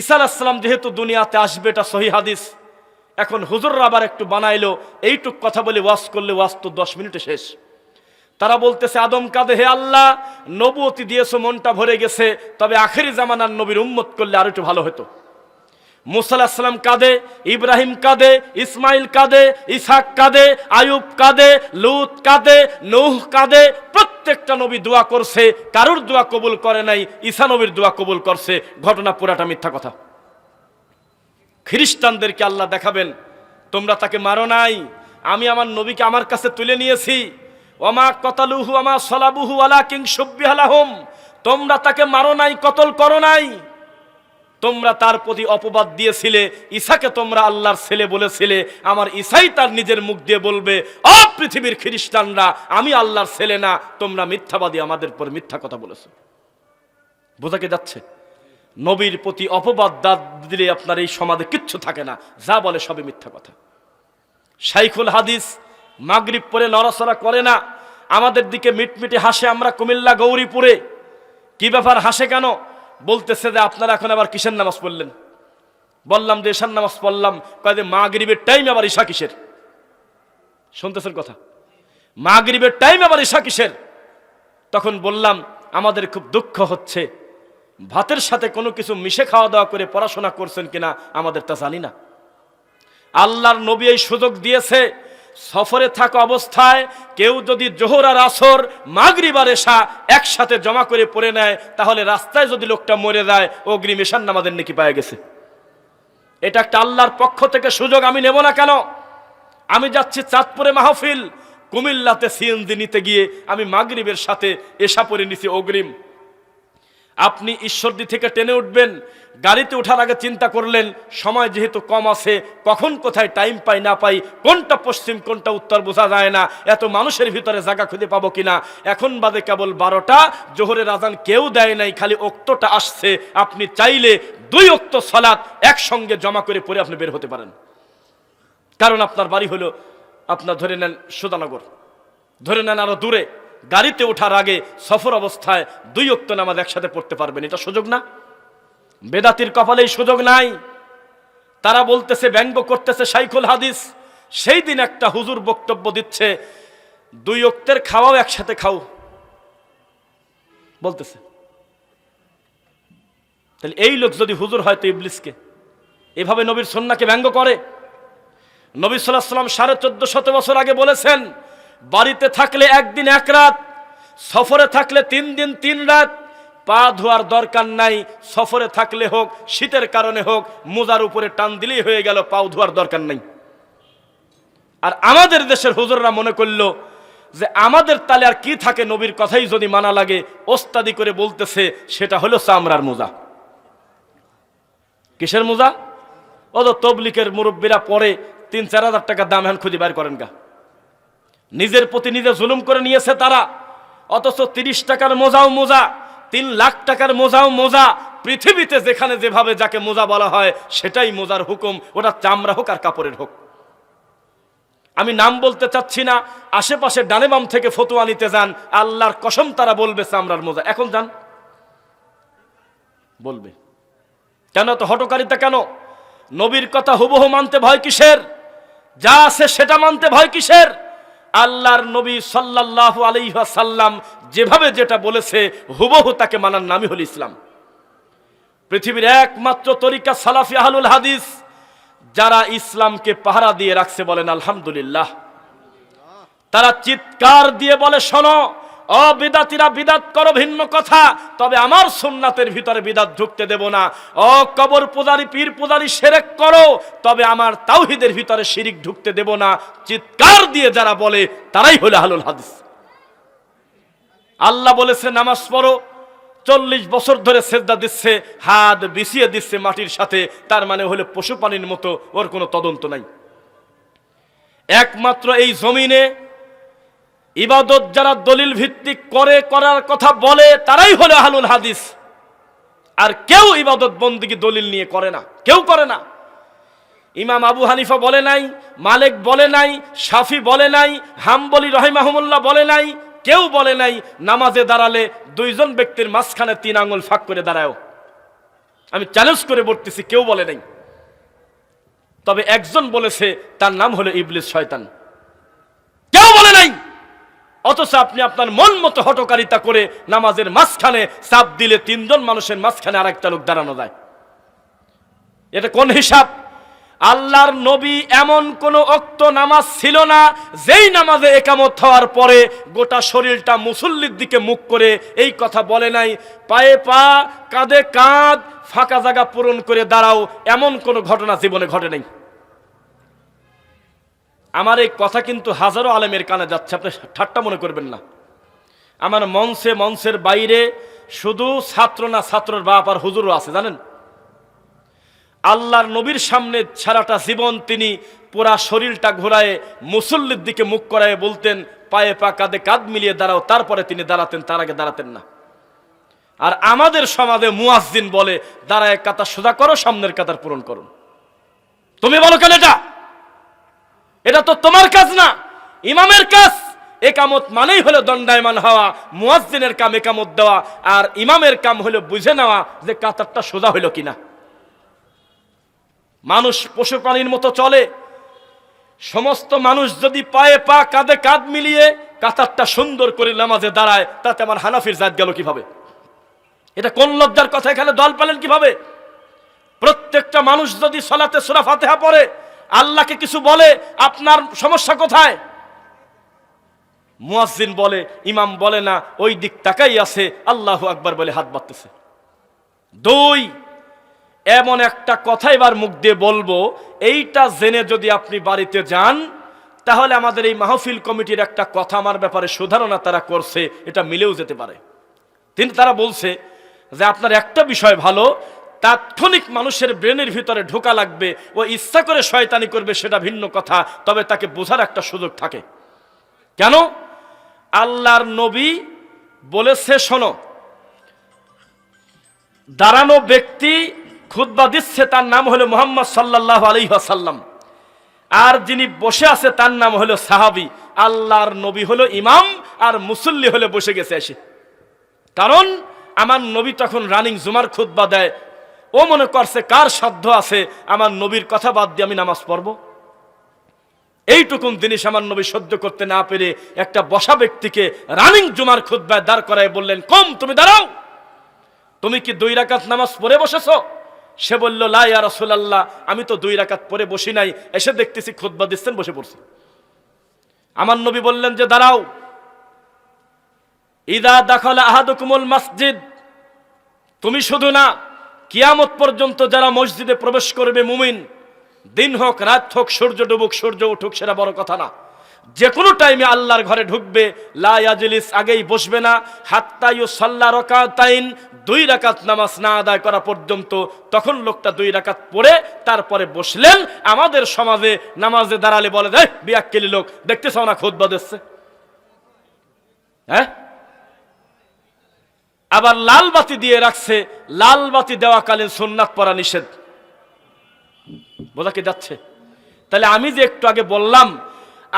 ঈসা আলাহিসাল্লাম যেহেতু দুনিয়াতে আসবে, এটা সহি হাদিস। এখন হুজুররা আবার একটু বানাইলো, এইটুক কথা বলে ওয়াজ করলে ওয়াজ তো দশ মিনিটে শেষ। তারা বলতেছে, আদম কাঁদে, হে আল্লাহ, নবুয়তি দিয়েছ, মনটা ভরে গেছে, তবে আখেরি জামানার নবীর উম্মত করলে আরও একটু ভালো হতো। মুসাল্লাহাম কাঁদে, ইব্রাহিম কাঁদে, ইসমাইল কাঁদে ইসাক কাঁদে, আয়ুব কাঁদে, লুত কাদে, নূহ কাঁদে প্রত্যেকটা নবী দোয়া করছে, কারুর দোয়া কবুল করে নাই, ঈসা নবীর দোয়া কবুল করছে, ঘটনা পুরাটা মিথ্যা কথা। খ্রিস্টানদেরকে আল্লাহ দেখাবেন, তোমরা তাকে মারো নাই, আমি আমার নবীকে আমার কাছে তুলে নিয়েছি। ওমা কতালুহু আমা সলাবুহু আলা কিং সুব্বিহালাহুম তোমরা তাকে মারো নাই, কতল করো নাই। তোমরা তার প্রতি অপবাদ দিয়েছিলে, ঈশাকে তোমরা আল্লাহর ছেলে বলেছিলে, আমার ঈশাই তার নিজের মুখ দিয়ে বলবে, অ পৃথিবীর খ্রিস্টানরা, আমি আল্লাহর ছেলে না, তোমরা মিথ্যাবাদী আমাদের পর মিথ্যা কথা বলেছ। বোঝাকে যাচ্ছে? নবীর প্রতি অপবাদ দাঁত দিলে আপনার এই সমাজে কিচ্ছু থাকে না, যা বলে সবই মিথ্যা কথা। শাইখুল হাদিস মাগরিব পরে নড়াচড়া করে না, আমাদের দিকে মিটমিটে হাসে আমরা কুমিল্লা, গৌরীপুরে। কি ব্যাপার, হাসে কেন? বলতেছে যে আপনারা এখন আবার কিসের নামাজ পড়লেন? বললাম যে ঈশার নামাজ পড়লাম। কয়ে মাগরিবের টাইম আবার ঈশা কিসের? শুনতেছেন কথা? মা গরিবের টাইম আবার ঈশা কিসের? তখন বললাম, আমাদের খুব দুঃখ হচ্ছে। ভাতের সাথে কোনো কিছু মিশে খাওয়া দাওয়া করে পড়াশোনা করছেন কিনা আমাদের তা জানি না। আল্লাহর নবী এই সুযোগ দিয়েছে। সফরে থাকা অবস্থায় কেউ যদি জোহর আর আসর, মাগরিব আর এশা একসাথে জমা করে পড়ে নেয়, তাহলে রাস্তায় যদি লোকটা মরে যায়, অগ্রিম এশার নামাদের নাকি পায়ে গেছে। এটা একটা আল্লাহর পক্ষ থেকে সুযোগ, আমি নেব না কেন? আমি যাচ্ছি চাঁদপুরে মাহফিল, কুমিল্লাতে সিএনজি নিতে গিয়ে আমি মাগরিবের সাথে এশা পরে নিছি অগ্রিম। আপনি ঈশ্বরদি থেকে টেনে উঠবেন, গাড়িতে ওঠার আগে চিন্তা করলেন, সময় যেহেতু কম আছে, কখন কোথায় টাইম পাই, না পাই, কোনটা পশ্চিম, কোনটা উত্তর বোঝা যায় না, এত মানুষের ভিতরে জায়গা খুঁজে পাবো কিনা? এখন বাদে কেবল বারোটা, জোহরের আজান কেউ দেয় নাই, খালি ওক্তটা আসছে, আপনি চাইলে দুই অক্ত সলাৎ একসঙ্গে জমা করে পরে আপনি বের হতে পারেন। কারণ আপনার বাড়ি হলো, আপনার ধরে নেন সুদানগর, ধরে নেন আরও দূরে। গাড়িতে ওঠার আগে সফর অবস্থায় দুই অক্ত নামাজ একসাথে পড়তে পারবেন, এটা সুযোগ না? বেদাতির কপালে এই সুযোগ নাই। তারা বলতেছে, ব্যঙ্গ করতেছে সাইকুল হাদিস। সেই দিন একটা হুজুর বক্তব্য দিচ্ছে, দুই অক্তের খাওয়াও একসাথে খাও। বলতেছে, তাহলে এই লোক যদি হুজুর হয় তো ইবলিসকে? এভাবে নবীর সন্নাকে ব্যঙ্গ করে? নবী সাল্লাহ সাল্লাম সাড়ে চোদ্দ শত বছর আগে বলেছেন বাড়িতে থাকলে একদিন এক রাত, সফরে থাকলে তিন দিন তিন রাত, পা ধোয়ার দরকার নাই, সফরে থাকলে হোক, শীতের কারণে হোক, মোজার উপরে টান দিলেই হয়ে গেল, পাও ধোয়ার দরকার নাই। আর আমাদের দেশের হুজুররা মনে করল যে আমাদের তালে আর কি থাকে নবীর কথাই যদি মানা লাগে, ওস্তাদি করে বলতেছে, সেটা হলো চামড়ার মোজা। কিসের মোজা? ও তো তবলিকের মুরব্বীরা পরে তিন চার হাজার টাকা দাম এখন খুঁজে বের করেন গা। নিজের প্রতি নিজে জুলুম করে নিয়েছে তারা। অথচ তিরিশ টাকার মোজাও মোজা, তিন লাখ টাকার মোজাও মোজা, পৃথিবীতে যেখানে যেভাবে যাকে মোজা বলা হয়, সেটাই মোজার হুকুম। ওটা চামড়া হোক আর কাপড়ের হোক। আমি নাম বলতে চাচ্ছি না, আশেপাশে ডানে বাম থেকে ফতুয়া নিতে যান, আল্লাহর কসম তারা বলবে চামড়ার মোজা। এখন যান। বলবে। কেন তো হটকারিতা কেন? নবীর কথা হুবহু মানতে ভয় কিসের? যা আছে সেটা মানতে ভয় কিসের? আল্লাহর নবী সাল্লাহ আলাইহি সাল্লাম যেভাবে যেটা বলেছে, হুবহু তাকে মানার নামই হল ইসলাম। পৃথিবীর একমাত্র তরিকা সালাফি আহলুল হাদিস, যারা ইসলামকে পাহারা দিয়ে রাখছে বলেন আলহামদুলিল্লাহ। তারা চিৎকার দিয়ে বলে, শোনো অবিদাতিরা বিদাত করো ভিন্ন কথা, তবে আমার সুন্নাতের ভিতরে বিদাত ঢুকতে দেব না। অ কবর পূজারি, পীর পূজারি, সেরেক করো, তবে আমার তাওহিদের ভিতরে শিরিক ঢুকতে দেব না। চিৎকার দিয়ে যারা বলে, তারাই হলো হালুল হাদিস। আল্লাহ বলেছে, নামাজ পড়ো, চল্লিশ বছর ধরে সেজদা দিচ্ছে, হাত বিছিয়ে দিচ্ছে মাটির সাথে, তার মানে হলে পশু প্রাণীর মতো, ওর কোনো তদন্ত নাই। একমাত্র এই জমিনে ইবাদত যারা দলিল ভিত্তিক করে, করার কথা বলে, তারাই হলো আহলুল হাদিস। আর কেউ ইবাদত বন্দিকে দলিল নিয়ে করে না, কেউ করে না। ইমাম আবু হানিফা বলে নাই, মালিক বলে নাই, শাফি বলে নাই, হাম্বলি রহিমাহমুল্লাহ বলে নাই, কেউ বলে নাই, নামাজে দাঁড়ালে দুইজন ব্যক্তির মাঝখানে তিন আঙুল ফাঁক করে দাঁড়ায় আমি চ্যালেঞ্জ করে বলতেছি, কেউ বলে নাই। তবে একজন বলেছে, তার নাম হলো ইবলিস শয়তান। কেউ বলে নাই। অথচ আপনি আপনার মন মতো হটকারিতা করে নামাজের মাঝখানে চাপ দিলে তিনজন মানুষের মাঝখানে আর একটা লোক দাঁড়ানো যায়। এটা কোন হিসাব? আল্লাহর নবী এমন কোন অক্ত নামাজ ছিল না, যেই নামাজে একামত হওয়ার পরে গোটা শরীরটা মুসল্লির দিকে মুখ করে এই কথা বলে নাই, পায়ে পা, কাঁধে কাঁধ, ফাঁকা জায়গা পূরণ করে দাঁড়াও, এমন কোনো ঘটনা জীবনে ঘটে নাই। আমার এই কথা কিন্তু হাজারো আলেমের কানে যাচ্ছে, আপনি ঠাট্টা মনে করবেন না। আমার মঞ্চে, মঞ্চের বাইরে শুধু ছাত্র না ছাত্রর বাপ আর হুজুরও আছে, জানেন? আল্লাহর নবীর সামনে সারাটা জীবন তিনি পুরা শরীরটা ঘোরায়, মুসল্লির দিকে মুখ করায় বলতেন, পায়ে পা কাঁধে কাঁধ মিলিয়ে দাঁড়াও, তারপরে তিনি দাঁড়াতেন, তার আগে দাঁড়াতেন না। আর আমাদের সমাজে মুয়াজ্জিন বলে, দাঁড়ায় কাতার সোজা করো, সামনের কাতার পূরণ করুন। তুমি বলো কেন এটা? এটা তো তোমার কাজ না। ইমামের কাজ। একামত মানেই হলো দণ্ডায়মান হওয়া, মুয়াজ্জিনের কাম একামত দেওয়া, আর ইমামের কাম হলো বুঝে নেওয়া যে কাতারটা সোজা হলো কিনা। মানুষ পশু প্রাণীর মতো চলে। সমস্ত মানুষ যদি পায়ে পা কাঁধে কাঁধ মিলিয়ে কাতারটা সুন্দর করে নামাজে দাঁড়ায়, তাতে আমার হানাফির জাত গেল কীভাবে? এটা কোন লজ্জার কথা? এখানে দল পেলেন কীভাবে? প্রত্যেকটা মানুষ যদি সলাতে সুরা ফাতেহা পড়ে আল্লাহকে কিছু বলে, আপনার সমস্যা কোথায়? মুয়াজ্জিন বলে, ইমাম বলে না, ওই দিক তাকাই আছে, আল্লাহ আকবার বলে হাত বাড়তেছে। দুই, এমন একটা কথা এবার মুখ দিয়ে বলব, এইটা জেনে যদি আপনি বাড়িতে যান, তাহলে আমাদের এই মাহফিল কমিটির একটা কথা আমার ব্যাপারে সুধারণা তারা করছে, এটা মিলেও যেতে পারে। তিনি তারা বলছে যে আপনার একটা বিষয় ভালো তাৎক্ষণিক মানুষের ব্রেনের ভিতরে ঢোকা লাগবে ও ইচ্ছা করে শয়তানি করবে সেটা ভিন্ন কথা, তবে তাকে বোঝার একটা সুযোগ থাকে। কেন? আল্লাহর নবী বলেছে, শোনো, দাঁড়ানো ব্যক্তি খুতবা দিচ্ছে, তার নাম হলো মোহাম্মদ সাল্লাহ আলী আসাল্লাম আর যিনি বসে আছে, তার নাম হলো সাহাবি। আল্লাহর নবী হলো ইমাম, আর মুসল্লি হলে বসে গেছে এসে। কারণ, আমার নবী তখন রানিং জুমার খুতবা দেয় ও মনে করছে, কার সাধ্য আছে আমার নবীর কথা বাদ দিয়ে আমি নামাজ পড়ব? এইটুকুন জিনিস আমার নবী সহ্য করতে না পেরে একটা বসা ব্যক্তিকে রানিং জুমার খুতবায় দাঁড় করায় বললেন, কম, তুমি দাঁড়াও। তুমি কি দুই রাকাত নামাজ পড়ে বসেছো? সে বলল লাইয়া রসুলাল্লাহ, আমি তো দুই রাকাত পরে বসি নাই। এসে দেখতেছি খুদ্া দিচ্ছেন, বসে পড়ছি। আমার নবী বললেন যে, দাঁড়াও। ইদা দাখল আহাদুকুমুল মসজিদ, তুমি শুধু না কিয়ামত পর্যন্ত যারা মসজিদে প্রবেশ করবে মুমিন, দিন হোক, রাত হোক, সূর্য ডুবুক, সূর্য উঠুক সেটা বড় কথা না। যে কোনো টাইমে আল্লাহর ঘরে ঢুকবে লাইয়াজলিস আগেই বসবে না। হাত্তায়ু সাল্লা রকাতাইন, দুই রাকাত নামাজ না আদায় করা পর্যন্ত তখন লোকটা দুই রাকাত পড়ে তারপরে বসলেন। আমাদের সমাজে নামাজে দাঁড়ালে বলে দেয় বিয়াক্কেলি লোক দেখতেছ না খোদ দিচ্ছে? হ্যাঁ? আবার লাল বাতি দিয়ে রাখছে, লাল বাতি দেওয়াকালীন সোননাথ পরা নিষেধ। বোঝা কি যাচ্ছে? তাহলে আমি যে একটু আগে বললাম,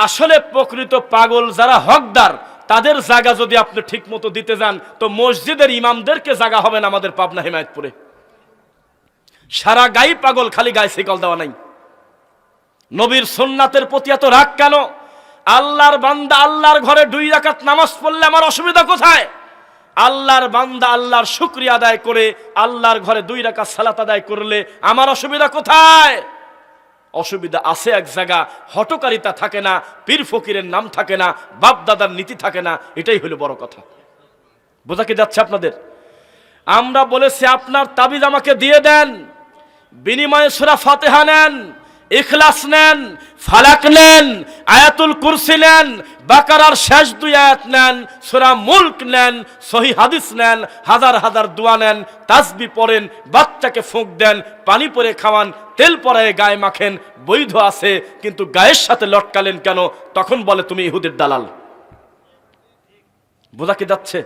আসলে প্রকৃত পাগল যারা হকদার, তাদের জায়গা যদি আপনি ঠিক মতো দিতে যান, তো মসজিদের ইমামদেরকে জায়গা হবেন আমাদের পাবনা হিমায়তপুরে। সারা গাই পাগল, খালি গায়ে শিকল দেওয়া নাই। নবীর সোননাথের প্রতি এত রাগ কেন? আল্লাহর বান্দা আল্লাহর ঘরে দুই রাকাত নামাজ পড়লে আমার অসুবিধা কোথায়? আল্লাহর বান্দা আল্লাহর শুক্রিয়া আদায় করে আল্লাহর ঘরে দুই রাকাত সালাত আদায় করলে আমার অসুবিধা কোথায়? অসুবিধা আছে এক জায়গা, হটকারিতা থাকে না, পীর ফকিরের নাম থাকে না বাপ দাদার নীতি থাকে না, এটাই হলো বড় কথা। বোঝা কি যাচ্ছে আপনাদের? আমরা বলেছি, আপনার তাবিজ আমাকে দিয়ে দেন, বিনিময়ে সুরা ফাতেহা নেন। ইখলাস নেন, ফালাক নেন, আয়াতুল কুরসি নেন, বাকারার শেষ দুই আয়াত নেন, সুরা মুল্ক নেন সহি হাদিস নেন, হাজার হাজার দোয়া নেন তাসবি পড়েন, বাচ্চাকে ফুঁক দেন, পানি পরে খাওয়ান, তেল পরায় গায়ে মাখেন, বৈধ আছে, কিন্তু গায়ের সাথে লটকালেন কেন? তখন বলে, তুমি ইহুদের দালাল। বোঝা কি যাচ্ছে?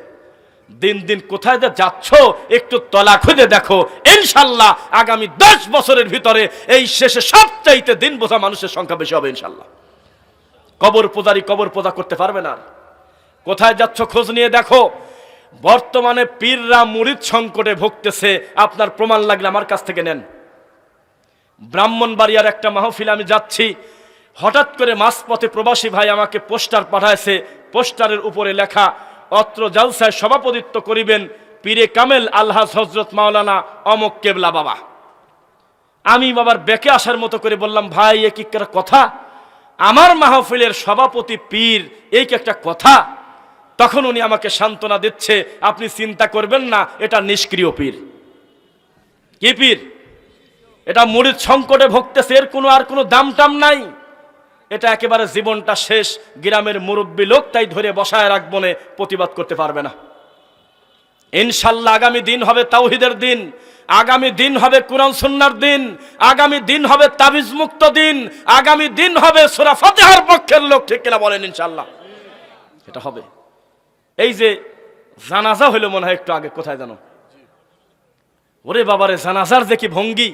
দিন দিন কোথায় যে যাচ্ছ, একটু তলা খুঁজে দেখো। ইনশাল্লাহ আগামী দশ বছরের ভিতরে এই শেষে সবচাইতে দিন বোঝা মানুষের সংখ্যা বেশি হবে ইনশাল্লাহ। কবর পূজারি কবর পূজা করতে পারবে না কোথায় যাচ্ছ খোঁজ নিয়ে দেখো। বর্তমানে পীররা মুরিদ সংকটে ভুগতেছে, আপনার প্রমাণ লাগলে আমার কাছ থেকে নেন। ব্রাহ্মণবাড়িয়ার একটা মাহফিল আমি যাচ্ছি, হঠাৎ করে মাঝপথে প্রবাসী ভাই আমাকে পোস্টার পাঠাইছে, পোস্টারের উপরে লেখা অত্র জালসায় সভাপতিত্ব করিবেন পীরে কামেল আলহাজ হজরত মাওলানা অমক কেবলা বাবা। আমি বাবার বেঁকে আসার মতো করে বললাম, ভাই, এ কি একটা কথা? আমার মাহফিলের সভাপতি পীর এই কি একটা কথা? তখন উনি আমাকে সান্ত্বনা দিচ্ছে, আপনি চিন্তা করবেন না, এটা নিষ্ক্রিয় পীর। কি পীর? এটা মুড়ির সংকটে ভুগতেছে, এর কোনো আর কোনো দাম টাম নাই। এটা একেবারে জীবনটা শেষ, গ্রামের মুরব্বী লোক তাই ধরে বসায় রাখব প্রতিবাদ করতে পারবে না। ইনশাল্লাহ আগামী দিন হবে তাওহিদের দিন, আগামী দিন হবে কোরআন সুন্নার দিন, আগামী দিন হবে তাবিজ মুক্ত দিন, আগামী দিন হবে সুরা ফাতেহার পক্ষের লোক, ঠিক কিনা বলেন ইনশাল্লাহ? এটা হবে। এই যে জানাজা হইল মনে হয় একটু আগে, কোথায় জানো? ওরে বাবারে, জানাজার যে কি ভঙ্গি,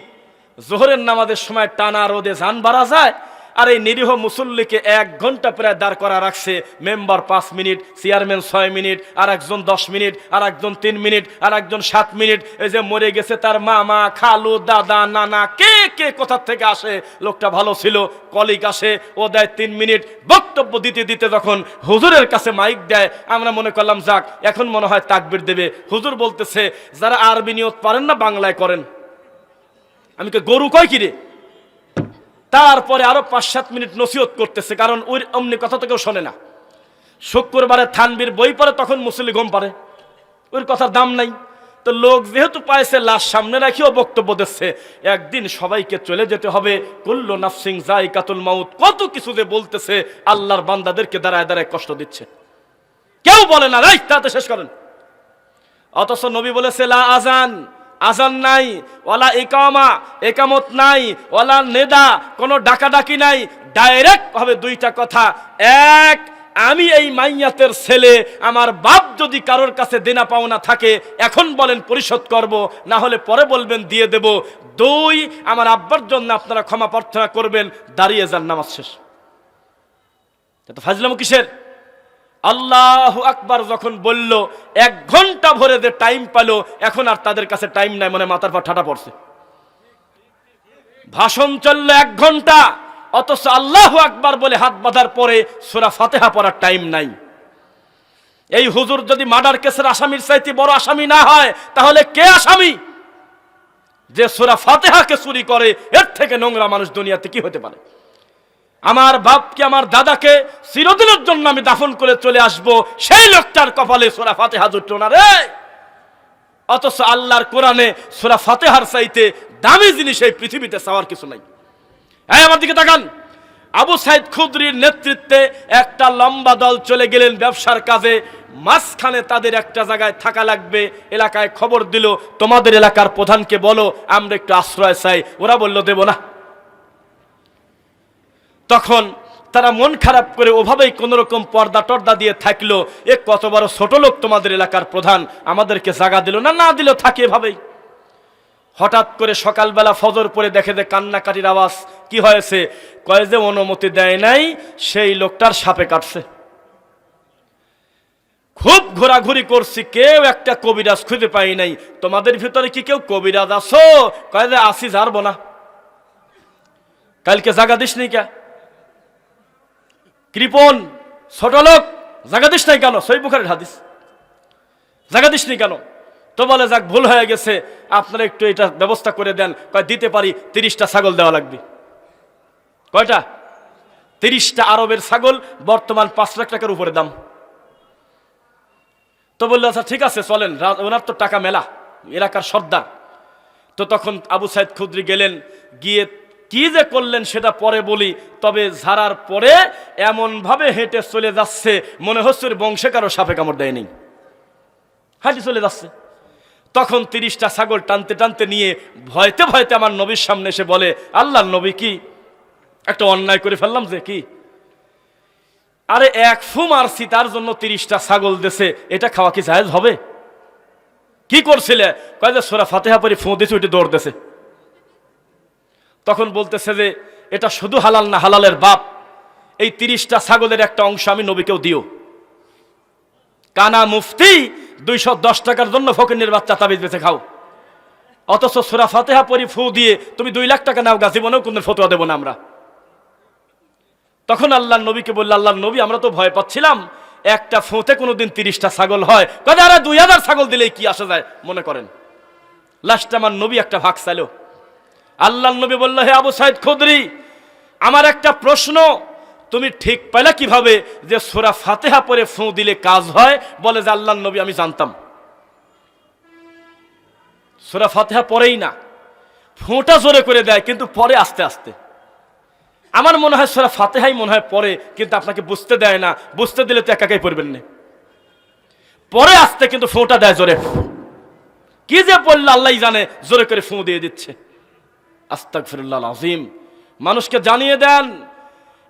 জোহরের নামাজের সময় টানা রোদে যান বাড়া যায় আর এই নিরীহ মুসল্লিকে এক ঘণ্টা প্রায় দাঁড় করা রাখছে। মেম্বার পাঁচ মিনিট, চেয়ারম্যান ছয় মিনিট আর একজন দশ মিনিট আর একজন তিন মিনিট আর একজন সাত মিনিট। এই যে মরে গেছে তার মামা, খালু, দাদা, নানা, কে কে কোথার থেকে আসে? লোকটা ভালো ছিল, কলিগ আসে, ও দেয় তিন মিনিট। বক্তব্য দিতে দিতে যখন হুজুরের কাছে মাইক দেয়, আমরা মনে করলাম, যাক, এখন মনে হয় তাকবির দেবে। হুজুর বলতেছে, যারা আরবি নিয়ত পারেন না, বাংলায় করেন। আমি কে গরু কয় কিরে তারপরে আরও পাঁচ সাত মিনিট নসিহত করতেছে, কারণ ওই অমনি কথা তো কেউ শোনে না। শুক্রবারে থানবির বই পড়ে, তখন মুসলি ঘুম পারে ওর কথার দাম নাই। তো লোক যেহেতু পাইছে, লাশ সামনে রাখিও বক্তব্য দিচ্ছে, একদিন সবাইকে চলে যেতে হবে। কুল্লো নাফসিং যাই কাতুল মাউত কত কিছু যে বলতেছে, আল্লাহর বান্দাদেরকে দাঁড়ায় দাঁড়ায় কষ্ট দিচ্ছে। কেউ বলে না রাই তাতে শেষ করেন। অথচ নবী বলেছে, লা আজান আজান নাই, ওয়ালা একামা একামত নাই, ওয়ালা নেদা, কোনো ডাকাডাকি নাই। ডাইরেক্ট হবে দুইটা কথা। এক, আমি এই মাইয়াতের ছেলে, আমার বাপ যদি কারোর কাছে দেনা পাওনা থাকে, এখন বলেন পরিশোধ করব, না হলে পরে বলবেন, দিয়ে দেব। দুই, আমার আব্বার জন্য আপনারা ক্ষমা প্রার্থনা করবেন, দাঁড়িয়ে যান নামাজ শেষ। ফাজলাম কিসের? আল্লাহ আকবার যখন বলল, এক ঘণ্টা ভরে যে টাইম পালো, এখন আর তাদের কাছে টাইম নাই মানে মাথার পর ঠাটা পড়ছে। ভাষণ চলল এক ঘণ্টা, অথচ আল্লাহ আকবার বলে হাত বাঁধার পরে সোরা ফাতেহা পড়ার টাইম নাই। এই হুজুর যদি মার্ডার কেসের আসামির চাইতে বড় আসামি না হয়, তাহলে কে আসামি? যে সোরা ফাতেহাকে চুরি করে, এর থেকে নোংরা মানুষ দুনিয়াতে কি হতে পারে? আমার বাপকে, আমার দাদাকে চিরদিনের জন্য আমি দাফন করে চলে আসব। সেই লোকটার কপালে সোরা ফাতেহা জুটল না রে। অথচ আল্লাহর কোরআনে সোরা ফাতেহার চাইতে দামি জিনিস এই পৃথিবীতে চাওয়ার কিছু নাই। হ্যাঁ আমার দিকে তাকান। আবু সাইদ খুদ্রির নেতৃত্বে একটা লম্বা দল চলে গেলেন ব্যবসার কাজে। মাঝখানে তাদের একটা জায়গায় থাকা লাগবে। এলাকায় খবর দিল, তোমাদের এলাকার প্রধানকে বলো, আমরা একটু আশ্রয় চাই। ওরা বলল, দেব না। তখন তারা মন খারাপ করে ওভাবেই কোন রকম পর্দা টর্দা দিয়ে থাকল। এ কত বড় ছোট লোক তোমাদের এলাকার প্রধান, আমাদেরকে জাগা দিল না না দিল, থাকে এভাবেই। হঠাৎ করে সকালবেলা ফজর পরে দেখে যে কান্নাকাটির আওয়াজ, কি হয়েছে? কয়ে যে অনুমতি দেয় নাই, সেই লোকটার সাপে কাটছে। খুব ঘোরাঘুরি করছি, কেউ একটা কবিরাজ খুঁজে পাই নাই। তোমাদের ভিতরে কি কেউ কবিরাজ আছো? কয়ে যে আসি যারবো না। কালকে জাগা দিস নি কে? কৃপন ছোট লোক জাগা দিস নাই কেন? সই বুখারের হাদিস। জাগা দিস নি কেন? তো বলে, যাক, ভুল হয়ে গেছে, আপনারা একটু এটা ব্যবস্থা করে দেন। কয়, দিতে পারি, তিরিশটা ছাগল দেওয়া লাগবে। কয়টা? তিরিশটা আরবের ছাগল, বর্তমান পাঁচ লাখ টাকার উপরে দাম। তো বলল আচ্ছা ঠিক আছে, চলেন। ওনার তো টাকা মেলা, এলাকার সর্দার। তো তখন আবু সাইদ খুদ্রি গেলেন, গিয়ে কি যে করলেন সেটা পরে বলি, তবে ঝাড়ার পরে এমনভাবে হেঁটে চলে যাচ্ছে, মনে হচ্ছে বংশে কারও সাপে কামড় দেয়নি। হাঁটি চলে যাচ্ছে। তখন তিরিশটা ছাগল টানতে টানতে নিয়ে ভয়তে ভয়তে আমার নবীর সামনে এসে বলে, আল্লাহর নবী কি? একটা অন্যায় করে ফেললাম যে কি? আরে এক ফু মারছি তার জন্য তিরিশটা ছাগল দেছে, এটা খাওয়া কি জায়েজ হবে? কি করছিলে? কয় যে সোরা ফাতেহা পরি ফু দিছে ওইটা দৌড় দেছে। তখন বলতেছে যে, এটা শুধু হালাল না, হালালের বাপ। এই তিরিশটা ছাগলের একটা অংশ আমি নবীকেও দিও। কানা মুফতি দুইশো দশ টাকার জন্য ফকিনের বাচ্চা তাবিজ বেঁচে খাও। অথচ সুরা ফাতেহা পরি ফু দিয়ে তুমি দুই লাখ টাকা নাও গা, জীবনেও কোনো ফতোয়া দেবো না আমরা। তখন আল্লাহ নবীকে বলল আল্লাহ নবী, আমরা তো ভয় পাচ্ছিলাম। একটা ফোঁতে কোনোদিন তিরিশটা ছাগল হয়। কথা দুই হাজার ছাগল দিলেই কি আসা যায়? মনে করেন। লাস্টে আমার নবী একটা ভাগ চাইলো। আল্লাহ নবী বলল, হে আবু সাইদ খুদরি, আমার একটা প্রশ্ন। তুমি ঠিক পাইলা কীভাবে যে সোরা ফাতেহা পরে ফোঁ দিলে কাজ হয়? বলে যে আল্লাহ নবী, আমি জানতাম। সোরা ফাতেহা পরেই না। ফোঁটা জোরে করে দেয়, কিন্তু পরে আস্তে আস্তে। আমার মনে হয় সোরা ফাতেহাই মনে হয় পরে কিন্তু আপনাকে বুঝতে দেয় না। বুঝতে দিলে তো একাকাই পড়বেন না। পরে আসতে, কিন্তু ফোঁটা দেয় জোরে। কি যে বলল আল্লাহ জানে, জোরে করে ফোঁ দিয়ে দিচ্ছে। আস্তাক ফিরুল্লাহ আজিম মানুষকে জানিয়ে দেন,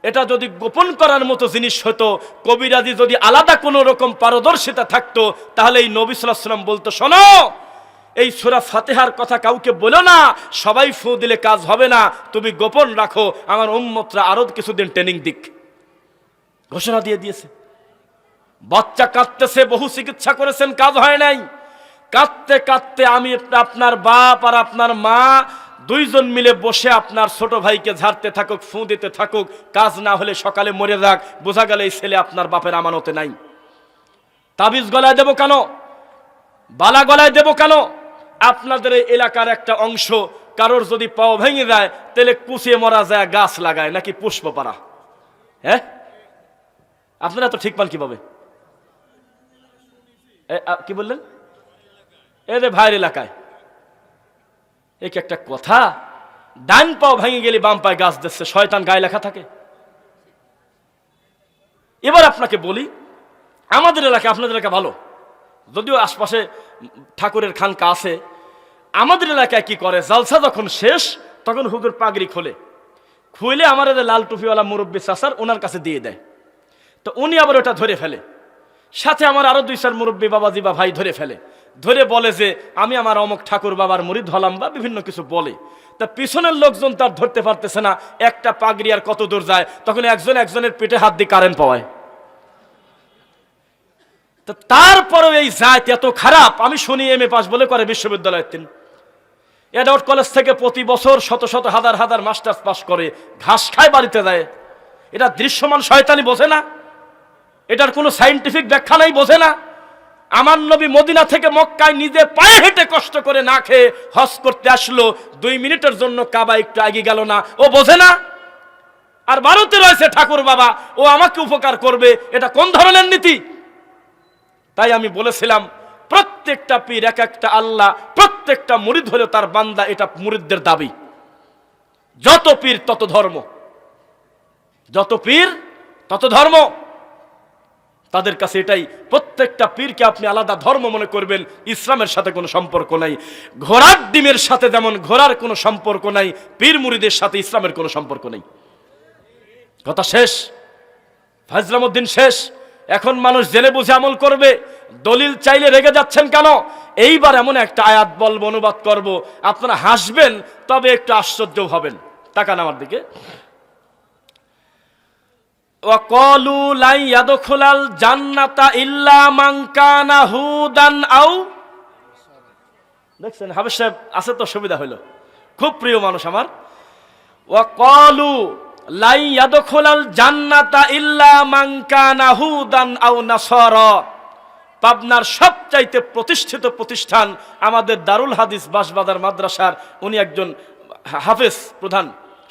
এটা যদি গোপন করার মতো জিনিস হতো কবিরাজি যদি আলাদা কোনো রকম পারদর্শিতা থাকতো, তাহলে এই নবী সাল্লাম বলতো, শোনো, এই সুরা ফাতেহার কথা কাউকে বলো না, সবাই ফু দিলে কাজ হবে না, তুমি গোপন রাখো, আমার উম্মতরা আরও কিছুদিন ট্রেনিং দিক। ঘোষণা দিয়ে দিয়েছে। বাচ্চা কাঁদতেছে, বহু চিকিৎসা করেছেন, কাজ হয় নাই। কাঁদতে কাঁদতে আমি আপনার বাপ আর আপনার মা দুইজন মিলে বসে আপনার ছোট ভাইকে ঝাড়তে থাকুক, ফু দিতে থাকুক, কাজ না হলে সকালে মরে যাক, বোঝা গেলে এই ছেলে আপনার বাপের আমানতে নাই। তাবিজ গলায় দেবো কেন? বালা গলায় দেবো কেন? আপনাদের এই এলাকার একটা অংশ কারোর যদি পাও ভেঙে যায়, তাহলে কুচিয়ে মরা যায়, গাছ লাগায়, নাকি পুষ্প পাড়া। হ্যাঁ আপনারা তো ঠিক পান কীভাবে? কি বললেন? এ রে ভাইয়ের এলাকায়। এ কি একটা কথা? ডান পাও ভেঙে গেলে বাম পায়ে গাছ দিচ্ছে, শয়তান গায়ে লেখা থাকে। এবার আপনাকে বলি, আমাদের এলাকা আপনাদের এলাকা ভালো? যদিও আশপাশে ঠাকুরের খানকা আছে, আমাদের এলাকায় কি করে? জালসা যখন শেষ, তখন হুজুর পাগড়ি খোলে। খুলে আমার এদের লাল টুপিওয়ালা মুরব্বী চাষার ওনার কাছে দিয়ে দেয়। তো উনি আবার ওটা ধরে ফেলে। সাথে আমার আরও দুই চার মুরব্বী বাবাজি বা ভাই ধরে ফেলে। ধরে বলে যে, আমি আমার অমক ঠাকুর বাবার মুরিদ হলাম বা বিভিন্ন কিছু বলে। তা পিছনের লোকজন তার ধরতে পারতেছে না, একটা পাগড়ি আর কত দূর যায়, তখন একজন একজনের পেটে হাত দিয়ে কারেন্ট পাওয়ায়। তো তারপরেও এই জাত এত খারাপ, আমি শুনি এম এ পাস বলে করে বিশ্ববিদ্যালয়ের তিন। এডওয়ার্ড কলেজ থেকে প্রতি বছর শত শত হাজার হাজার মাস্টার্স পাস করে, ঘাস খায় বাড়িতে যায়। এটা দৃশ্যমান শয়তানি বোঝে না। এটার কোনো সাইন্টিফিক ব্যাখ্যা নাই, বোঝে না। আমার নবী মদিনা থেকে মক্কায় নিজে পায়ে হেঁটে কষ্ট করে না খেয়ে হজ করতে আসলো। দুই মিনিটের জন্য কাবা একটু আগে গেল না। ও বোঝে না? আর ভারতে রয়েছে ঠাকুর বাবা। ও আমাকে উপকার করবে। এটা কোন ধরনের নীতি? তাই আমি বলেছিলাম, প্রত্যেকটা পীর, এক একটা আল্লাহ, প্রত্যেকটা মুরিদ হলে তার বান্দা, এটা মুরিদদের দাবি। যত পীর তত ধর্ম। যত পীর তত ধর্ম। তাদের কাছে এটাই, প্রত্যেকটা পীরকে আপনি আলাদা ধর্ম মনে করবেন, ইসলামের সাথে কোনো সম্পর্ক নাই। ঘোড়ার ডিমের সাথে যেমন ঘোড়ার কোনো সম্পর্ক নাই, পীর মুরিদের সাথে ইসলামের কোনো সম্পর্ক নেই। কথা শেষ? ফাজলামুদ্দিন শেষ? এখন মানুষ জেনে বুঝে আমল করবে, দলিল চাইলে রেগে যাচ্ছেন কেন? এইবার এমন একটা আয়াত বলব, অনুবাদ করব, আপনারা হাসবেন, তবে একটু আশ্চর্য হবেন। তাকান আমার দিকে। ওয়াকালু লাই ইয়াদখুলাল ইল্লা দেখছেন আছে তো সুবিধা খুব প্রিয় মানুষ আমার। ইল্লা পাবনার সবচাইতে প্রতিষ্ঠিত প্রতিষ্ঠান আমাদের দারুল হাদিস বাসবাদার মাদ্রাসার। উনি একজন হাফেজ, প্রধান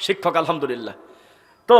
শিক্ষক, আলহামদুলিল্লাহ। তো